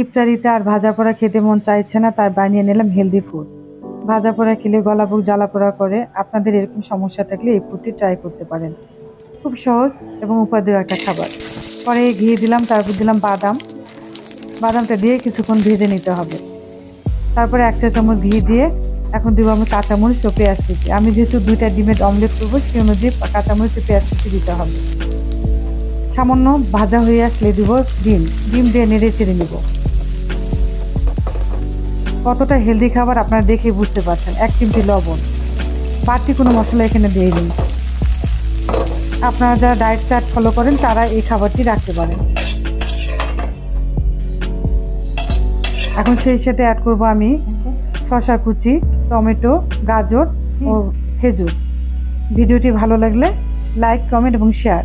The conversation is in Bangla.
ইফতারিতে আর ভাজা পোড়া খেতে মন চাইছে না, তাই বানিয়ে নিলাম হেলদি ফুড ভাজা পোড়া খেলে গলা বুক জ্বালা পোড়া করে, আপনাদের এরকম সমস্যা থাকলে এই ফুডটি ট্রাই করতে পারেন। খুব সহজ এবং উপাদেয় একটা খাবার। পরে ঘি দিলাম, তারপর দিলাম বাদাম। বাদামটা দিয়ে কিছুক্ষণ ভেজে নিতে হবে। তারপরে এক চা চামচ ঘি দিয়ে এখন দিব আমি কাঁচামরিচ ও পেঁয়াজ কুচি। আমি যেহেতু দুইটা ডিমের অমলেট করব, সেই অনুযায়ী কাঁচামরিচ ও পেঁয়াজ কুচি দিতে হবে। সামান্য ভাজা হয়ে আসলে দিব ডিম। ডিম দিয়ে নেড়ে চেড়ে নিব। কতটা হেলদি খাবার আপনারা দেখে বুঝতে পারছেন। এক চিমটি লবণ। বাড়তি কোনো মশলা এখানে দিয়ে দিন। আপনারা যারা ডায়েট চার্ট ফলো করেন, তারা এই খাবারটি রাখতে পারেন। এখন সেই সাথে অ্যাড করব আমি শশা কুচি, টমেটো, গাজর ও খেজুর। ভিডিওটি ভালো লাগলে লাইক কমেন্ট এবং শেয়ার